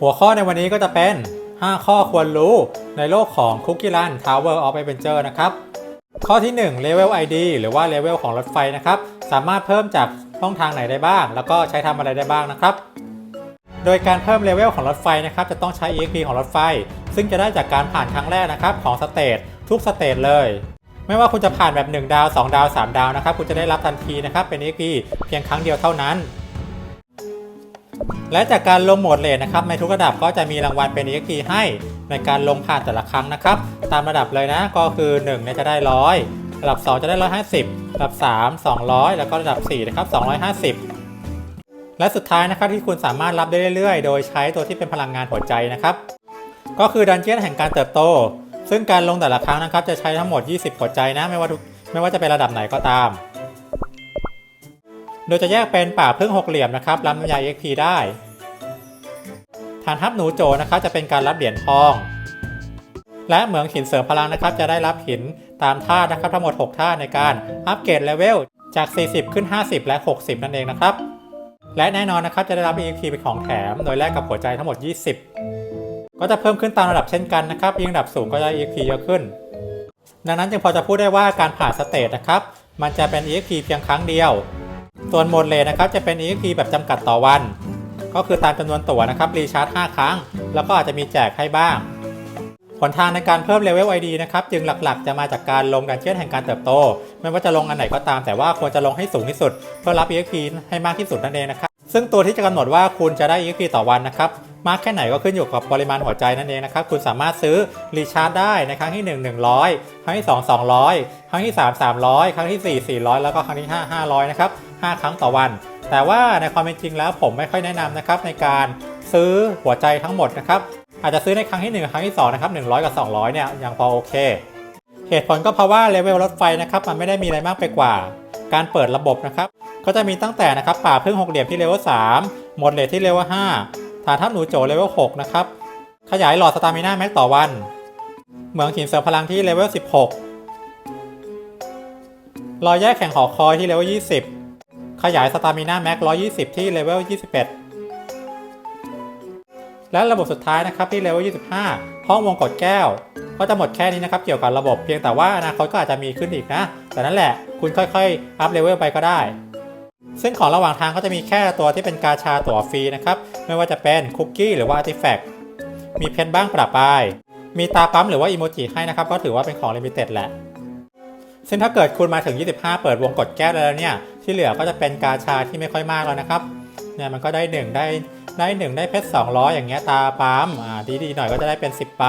หัวข้อในวันนี้ก็จะเป็น 5 ข้อควรรู้ในโลกของ Cookie Run Tower of Adventure นะครับ ข้อที่1 Level ID หรือว่า Level ของรถไฟนะครับ สามารถเพิ่มจากช่องทางไหนได้บ้าง แล้วก็ใช้ทำอะไรได้บ้างนะครับ โดยการเพิ่มเลเวลของรถไฟนะครับ จะต้องใช้ EXP ของรถไฟ ซึ่งจะได้จากการผ่านครั้งแรกนะครับของสเตจทุกสเตจเลยไม่ว่าคุณจะผ่านแบบ 1 ดาว 2 ดาว 3 ดาวนะครับ คุณจะได้รับทันทีนะครับ เป็น EXP เพียงครั้งเดียวเท่านั้น และจากการลงโหมดเลทนะครับในทุกระดับก็จะมีรางวัลเป็น EXP ให้ในการลงผ่านแต่ละครั้งนะครับ ตามระดับเลยนะก็คือ1เนี่ยจะได้100ระดับ 2 จะได้ 150ระดับ 3 200 แล้วก็ระดับ4นะครับ250 และสุดท้ายนะครับที่คุณสามารถรับได้เรื่อยๆ โดยใช้ตัวที่เป็นพลังงานหัวใจนะครับ ก็คือดันเจี้ยนแห่งการเติบโต ซึ่งการลงแต่ละครั้งนะครับจะใช้ทั้งหมด 20 หัวใจนะไม่ว่าทุกไม่ว่าจะเป็นระดับไหนก็ตาม โดยจะแยกเป็นป่าพึ่งหกเหลี่ยมนะครับรับน้ำยา EXP ได้ ฐานทัพหนูโจนะครับจะเป็นการรับเหรียญทอง และเหมืองหินเสริมพลังนะครับ จะได้รับหินตามธานะครับทั้งหมด6ธาในการอัปเกรดเลเวลจาก 40 ขึ้น 50 และ 60 นั่นเองนะครับ และแน่นอนนะครับจะได้รับ EXP เป็นของแถม โดยแลกกับหัวใจทั้งหมด 20 ก็จะเพิ่มขึ้นตามระดับเช่นกันนะครับยิ่งระดับสูงก็จะ EXP เยอะขึ้น ดังนั้นจึงพอจะพูดได้ว่าการผ่านสเตจนะครับ มันจะเป็น EXP เพียงครั้งเดียว ส่วนโหมดเลนนะครับจะเป็น EXP แบบจำกัดต่อวัน ก็คือตามจำนวนตั๋วนะครับรีชาร์จ 5 ครั้ง แล้วก็อาจจะมีแจกให้บ้างหนทางในการเพิ่มเลเวล ID นะครับจึงหลักๆ จะมาจากการลงดันเจียนแห่งการเติบโต ไม่ว่าจะลงอันไหนก็ตามแต่ว่าควรจะลงให้สูงที่สุด เพื่อรับ EXP ให้มากที่สุดนั่นเองนะครับซึ่งตัวที่จะกำหนดว่าคุณจะได้ EXP ต่อวันนะครับมากแค่ไหนก็ขึ้นอยู่กับปริมาณหัวใจนั่นเองนะครับคุณสามารถซื้อรีชาร์จได้ในครั้งที่ 1 100 ครั้งที่ 2 200 ครั้งที่ 3 300 ครั้งที่ 4 400 แล้วก็ครั้งที่ 5 500 นะครับ 5 ครั้งต่อวัน แต่ว่าในความเป็นจริงแล้วผมไม่ค่อยแนะนำนะครับในการซื้อหัวใจทั้งหมดนะครับอาจจะซื้อในครั้งที่ 1 ครั้งที่2นะครับ100 กับ 200 เนี่ยยังพอโอเค เหตุผลก็เพราะว่าเลเวลรถไฟนะครับมันไม่ได้มีอะไรมากไปกว่า การเปิดระบบนะครับก็จะมีตั้งแต่นะครับป่าพึ่งหกเหลี่ยมที่เลเวล3หมดเลทที่เลเวล5ฐานทัพหนูโจเลเวล6นะครับขยายหลอดสตามิน่าแม็กต่อวัน เหมืองหินเสริมพลังที่เลเวล16รอยแยกแข่งหอคอยที่เลเวล20 ขยายสตามิน่าแม็ก120 ที่เลเวล 21 และระบบสุดท้ายนะครับที่เลเวล 25 ห้องวงกดแก้ว ก็จะหมดแค่นี้นะครับ เกี่ยวกับระบบเพียงแต่ว่าอนาคตก็อาจจะมีขึ้นอีกนะ แต่นั่นแหละคุณค่อยๆ อัพเลเวลไปก็ได้ ซึ่งของระหว่างทางก็จะมีแค่ตัวที่เป็นกาชาตั๋วฟรีนะครับ ไม่ว่าจะเป็นคุกกี้หรือว่าอาร์ติแฟกต์มีเพนบ้างประปายมีตาปั๊มหรือว่าอีโมจิให้นะครับ ก็ถือว่าเป็นของลิมิเต็ดแหละซึ่งถ้าเกิดคุณมาถึง 25 เปิดวงกดแก้วแล้วเนี่ย ที่เหลือก็จะเป็นกาชาที่ไม่ค่อยมากแล้วนะครับเนี่ยมันก็ได้ 1 ได้ได้1ได้เพชร200 อย่างเงี้ยตาปั๊มอ่าดีๆหน่อยก็จะได้เป็น 10ไป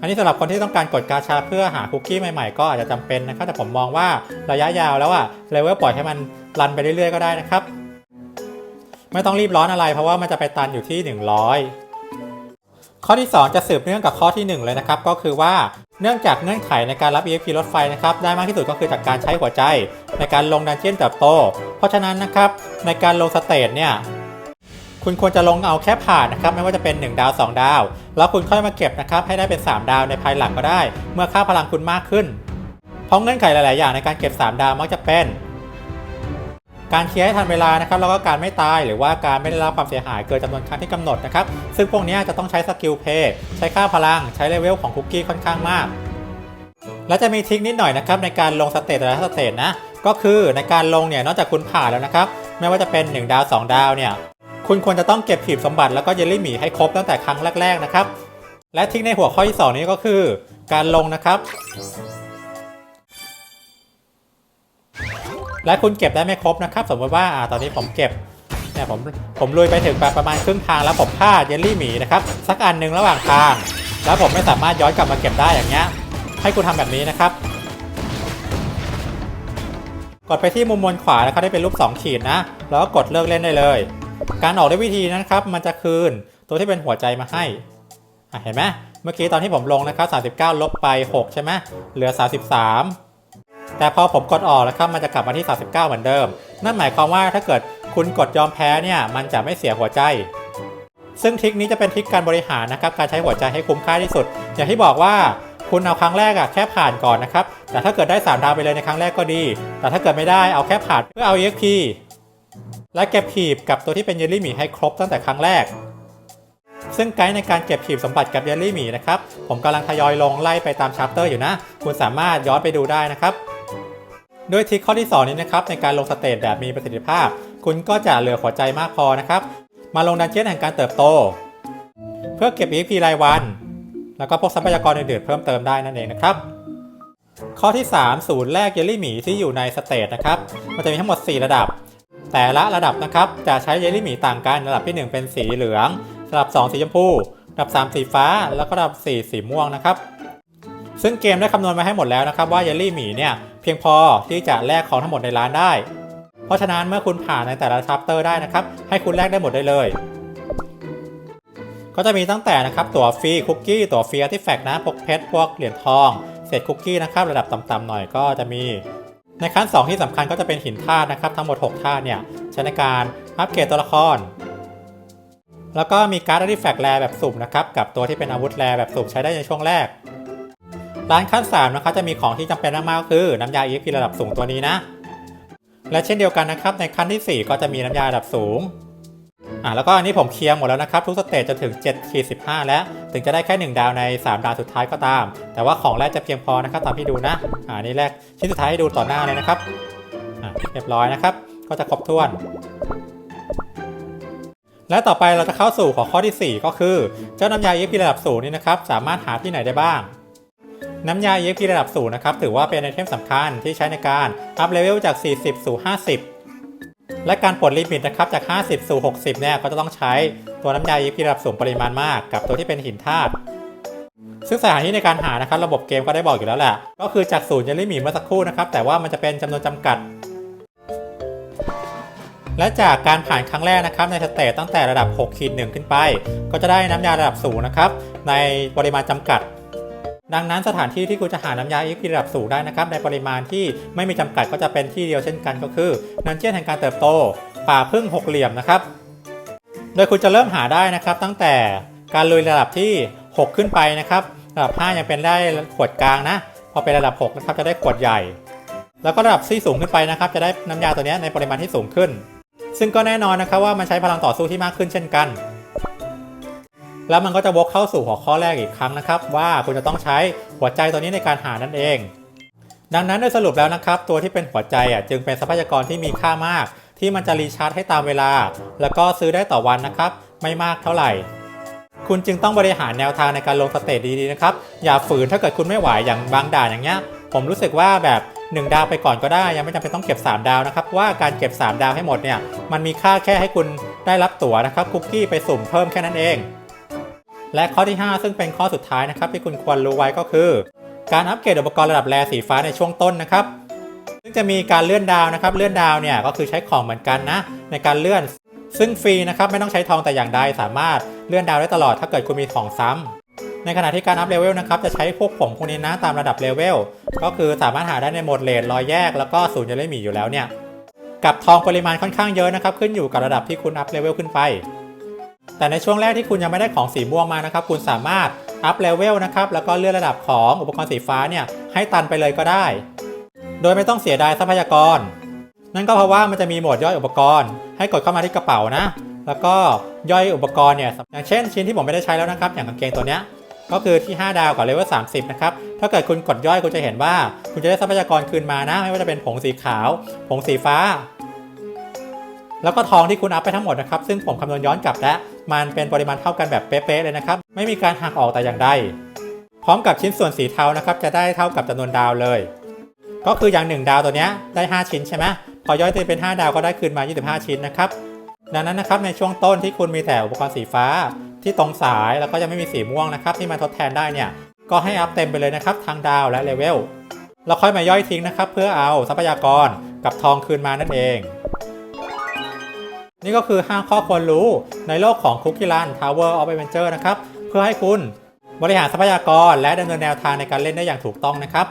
อันนี้สำหรับคนที่ต้องการกดกาชาเพื่อหาคุกกี้ใหม่ๆ ก็อาจจะจำเป็นนะครับแต่ผมมองว่าระยะยาวแล้วอะเลเวลปล่อยให้มันรันไปเรื่อยๆก็ได้นะครับ ไม่ต้องรีบร้อนอะไรเพราะว่ามันจะไปตันอยู่ที่ 100 ข้อที่ 2 จะสืบเนื่องกับข้อที่ 1 เลยนะครับ ก็คือว่าเนื่องจากเงื่อนไขในการรับ EXP รถไฟนะครับได้มากที่สุดก็คือจากการใช้หัวใจ ในการลงดันเจียนเติบโต เพราะฉะนั้นนะครับในการลงสเตจเนี่ยคุณควรจะลงเอาแค่ผ่านนะครับไม่ว่าจะเป็น 1 ดาว 2 ดาว แล้วคุณค่อยมาเก็บนะครับให้ได้เป็น 3 ดาวในภายหลังก็ได้ เมื่อค่าพลังคุณมากขึ้น เพราะเงื่อนไขหลาย ๆ อย่างในการเก็บ 3 ดาวมักจะเป็น การเคลียร์ให้ทันเวลานะครับแล้วก็การไม่ตายหรือว่าการไม่ได้รับความเสียหายเกินจำนวนครั้งที่กำหนดนะครับซึ่งพวกนี้จะต้องใช้สกิลเพย์ใช้ค่าพลัง ใช้เลเวลของคุกกี้ค่อนข้างมาก และจะมีทริคนิดหน่อยนะครับในการลงสเตจแต่ละสเตจนะก็คือในการลงเนี่ยนอกจากคุณผ่านแล้วนะครับไม่ว่าจะเป็น 1 ดาว 2 ดาวเนี่ยคุณควรจะต้องเก็บหีบสมบัติแล้วก็เยลลี่หมีให้ครบตั้งแต่ครั้งแรกๆนะครับและทิคในหัวข้อที่ 2 นี้ก็คือ การลงนะครับ และคุณเก็บได้ไม่ครบนะครับ สมมติว่าอ่าตอนนี้ผมเก็บเนี่ยผมผมลุยไปถึงประมาณครึ่งทางแล้วผมพลาดเยลลี่หมีนะครับสักอันหนึ่งระหว่างทางแล้วผมไม่สามารถย้อนกลับมาเก็บได้อย่างเงี้ยให้คุณทำแบบนี้นะครับกดไปที่มุมบนขวาแล้วเขาได้เป็นรูป 2 ขีดนะ แล้วก็กดเลิกเล่นได้เลย การออกด้วยวิธีนะครับมันจะคืนตัวที่เป็นหัวใจมาให้เห็นไหมเมื่อกี้ตอนที่ผมลงนะครับ39 ลบไป 6 ใช่ไหมเหลือ 33 แต่พอผมกดออกแล้วครับมันจะกลับมาที่ 39 เหมือนเดิม นั่นหมายความว่าถ้าเกิดคุณกดยอมแพ้เนี่ยมันจะไม่เสียหัวใจ ซึ่งทริคนี้จะเป็นทริคการบริหารนะครับการใช้หัวใจให้คุ้มค่าที่สุด อย่างที่บอกว่าคุณเอาครั้งแรกอะแค่ผ่านก่อนนะครับ แต่ถ้าเกิดได้ 3 ดาวไปเลยในครั้งแรกก็ดี แต่ถ้าเกิดไม่ได้เอาแค่ผ่านเพื่อเอา EXP และเก็บหีบกับตัวที่เป็นเยลลี่หมีให้ครบตั้งแต่ครั้งแรก ซึ่งไกด์ในการเก็บหีบสมบัติกับเยลลี่หมีนะครับ ผมกำลังทยอยลงไล่ไปตามชาร์เตอร์อยู่นะ คุณสามารถย้อนไปดูได้นะครับ ด้วยทริคข้อที่ 2 นี้นะครับในการลงสเตจแบบมีประสิทธิภาพ คุณก็จะเหลือหัวใจมากพอนะครับ มาลงดันเจี้ยนแห่งการเติบโต เพื่อเก็บ EP รายวัน แล้วก็พวกทรัพยากรอื่นๆเพิ่มเติมได้นั่นเองนะครับ ข้อที่ 3 ศูนย์แรกเยลลี่หมีที่อยู่ในสเตจนะครับมันจะมีทั้งหมด 4 ระดับ แต่ละระดับนะครับจะใช้เยลลี่หมีต่างกันระดับที่ 1 เป็นสีเหลืองระดับ 2 สีชมพูระดับ 3 สีฟ้า แล้วก็ระดับ 4 สีม่วงนะครับซึ่งเกมได้คำนวณมาให้หมดแล้วนะครับว่าเยลลี่หมีเนี่ย เพียงพอที่จะแลกของทั้งหมดในร้านได้ เพราะฉะนั้นเมื่อคุณผ่านในแต่ละชัปเตอร์ได้นะครับ ให้คุณแลกได้หมดได้เลย ก็จะมีตั้งแต่นะครับตั๋วฟรีคุกกี้ตั๋วฟรีอาร์ติแฟกต์นะพวกเพชรพวกเหรียญทองเศษคุกกี้นะครับระดับต่ำๆหน่อยก็จะมีในขั้น 2 ที่สำคัญก็จะเป็นหินธาตุนะครับทั้งหมด 6 ธาตุเนี่ยใช้ในการอัปเกรดตัวละคร แล้วก็มีการ์ดอาร์ติแฟกต์แรแบบสุ่มนะครับกับตัวที่เป็นอาวุธแรแบบสุ่มใช้ได้ในช่วงแรก ร้านขั้น3นะครับจะมีของที่จำเป็นมากๆก็คือน้ำยา EXP ระดับสูงตัวนี้นะ และเช่นเดียวกันนะครับในขั้นทีสี่4 ก็จะมีน้ำยาระดับสูงอ่าแล้วก็อันนี้ผมเคลียร์หมดแล้วนะครับ ทุกสเตจจนถึง7ขีด15 แล้ว ถึงจะได้แค่ 1 ดาวใน 3 ดาวสุดท้ายก็ตาม แต่ว่าของแรกจะเพียงพอนะครับตามที่ดูนะอ่านี่แรกชิ้นสุดท้ายให้ดูต่อหน้าเลยนะครับอ่าเรียบร้อยนะครับ ก็จะครบถ้วน และต่อไปเราจะเข้าสู่หัวข้อทีสี่ 4 ก็คือ เจ้าน้ำยา EXP ระดับสูงนี่นะครับสามารถหาที่ไหนได้บ้าง น้ำยา EXP ระดับสูงนะครับ ถือว่าเป็นไอเทมสำคัญที่ใช้ในการอัพเลเวลจาก 40 สู่ 50 และการปลดลิมิตนะครับจาก 50 สู่ 60 เนี่ยก็จะต้องใช้ตัวน้ำยา EXP ระดับสูงปริมาณมาก กับตัวที่เป็นหินธาตุซึ่งสถานที่ในการหานะครับระบบเกมก็ได้บอกอยู่แล้วแหละ ก็คือจากศูนย์เยลลี่หมีเมื่อสักครู่นะครับ แต่ว่ามันจะเป็นจำนวนจำกัด และจากการผ่านครั้งแรกนะครับในสเตจตั้งแต่ระดับ6ขีด1ขึ้นไป ก็จะได้น้ำยาระดับสูงนะครับในปริมาณจำกัด ดังนั้นสถานที่ที่คุณจะหาน้ำยา EXP ระดับสูงได้นะครับในปริมาณที่ไม่มีจำกัดก็จะเป็นที่เดียวเช่นกันก็คือนันเจียนแห่งการเติบโต ป่าพึ่งหกเหลี่ยมนะครับ โดยคุณจะเริ่มหาได้นะครับ ตั้งแต่การลุยระดับที่ 6 ขึ้นไปนะครับระดับ 5 ยังเป็นได้ขวดกลางนะ พอเป็นระดับ6นะครับจะได้ขวดใหญ่ แล้วก็ระดับที่สูงขึ้นไปนะครับ จะได้น้ำยาตัวนี้ในปริมาณที่สูงขึ้น ซึ่งก็แน่นอนนะครับว่ามันใช้พลังต่อสู้ที่มากขึ้นเช่นกัน แล้วมันก็จะวกเข้าสู่หัวข้อแรกอีกครั้งนะครับ ว่าคุณจะต้องใช้หัวใจตัวนี้ในการหานั่นเอง ดังนั้นโดยสรุปแล้วนะครับ ตัวที่เป็นหัวใจอะจึงเป็นทรัพยากรที่มีค่ามาก ที่มันจะรีชาร์จให้ตามเวลา แล้วก็ซื้อได้ต่อวันนะครับ ไม่มากเท่าไหร่ คุณจึงต้องบริหารแนวทางในการลงสเตจดีๆนะครับอย่าฝืนถ้าเกิดคุณไม่ไหวอย่างบางด่านอย่างเงี้ยผมรู้สึกว่าแบบ1ดาวไปก่อนก็ได้ยังไม่จำเป็นต้องเก็บ 3 ดาวนะครับว่าการเก็บ 3 ดาวให้หมดเนี่ยมันมีค่าแค่ให้คุณได้รับตั๋วนะครับคุกกี้ไปสุ่มเพิ่มแค่นั้นเอง และข้อที่ 5 ซึ่งเป็นข้อสุดท้ายนะครับที่คุณควรรู้ไว้ก็คือ การอัปเกรดอุปกรณ์ระดับแรสีฟ้าในช่วงต้นนะครับ ซึ่งจะมีการเลื่อนดาวนะครับ เลื่อนดาวเนี่ยก็คือใช้ของเหมือนกันนะ ในการเลื่อน ซึ่งฟรีนะครับไม่ต้องใช้ทองแต่อย่างใดสามารถเลื่อนดาวได้ตลอดถ้าเกิดคุณมีของซ้ำในขณะที่การอัพเลเวลนะครับจะใช้พวกผงพวกนี้นะตามระดับเลเวลก็คือสามารถหาได้ในโหมดเลนรอยแยกแล้วก็ศูนย์ยลลี่มีอยู่แล้วเนี่ยกับทองปริมาณค่อนข้างเยอะนะครับขึ้นอยู่กับระดับที่คุณอัพเลเวลขึ้นไป แต่ในช่วงแรกที่คุณยังไม่ได้ของสีม่วงมานะครับ คุณสามารถอัพเลเวลนะครับ แล้วก็เลื่อนระดับของอุปกรณ์สีฟ้าเนี่ยให้ตันไปเลยก็ได้ โดยไม่ต้องเสียดายทรัพยากร นั่นก็เพราะว่ามันจะมีโหมดย่อยอุปกรณ์ ให้กดเข้ามาที่กระเป๋านะ แล้วก็ย่อยอุปกรณ์เนี่ย อย่างเช่น ชิ้นที่ผมไม่ได้ใช้แล้วนะครับ อย่างกางเกงตัวเนี้ย ก็คือที่ 5 ดาวกับเลเวล30 นะครับ ถ้าเกิดคุณกดย่อยคุณจะเห็นว่า คุณจะได้ทรัพยากรคืนมานะ ไม่ว่าจะเป็นผงสีขาว ผงสีฟ้า แล้วก็ทองที่คุณอัพไปทั้งหมดนะครับ ซึ่งผมคำนวณย้อนกลับแล้ว มันเป็นปริมาณเท่ากันแบบเป๊ะๆเลยนะครับ ไม่มีการหักออกแต่อย่างใด พร้อมกับชิ้นส่วนสีเทานะครับ จะได้เท่ากับจำนวนดาวเลย ก็คืออย่าง 1 ดาวตัวนี้ได้ 5 ชิ้นใช่ไหมพอย่อยตีเป็น 5 ดาวก็ได้คืนมา 25 ชิ้นนะครับ ดังนั้นนะครับในช่วงต้นที่คุณมีแต่อุปกรณ์สีฟ้า ที่ตรงสายแล้วก็ยังไม่มีสีม่วงนะครับที่มาทดแทนได้เนี่ยก็ให้อัพเต็มไปเลยนะครับทั้งดาวและเลเวลเราค่อยมาย่อยทิ้งนะครับ เพื่อเอาทรัพยากรกับทองคืนมานั่นเอง นี่ก็คือ 5 ข้อควรรู้ในโลกของ Cookie Run Tower of Adventure นะครับ เพื่อให้คุณบริหารทรัพยากรและดำเนินแนวทางในการเล่นได้อย่างถูกต้องนะครับ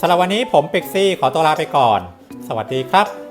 สำหรับวันนี้ผมปิกซี่ขอตัวลาไปก่อน สวัสดีครับ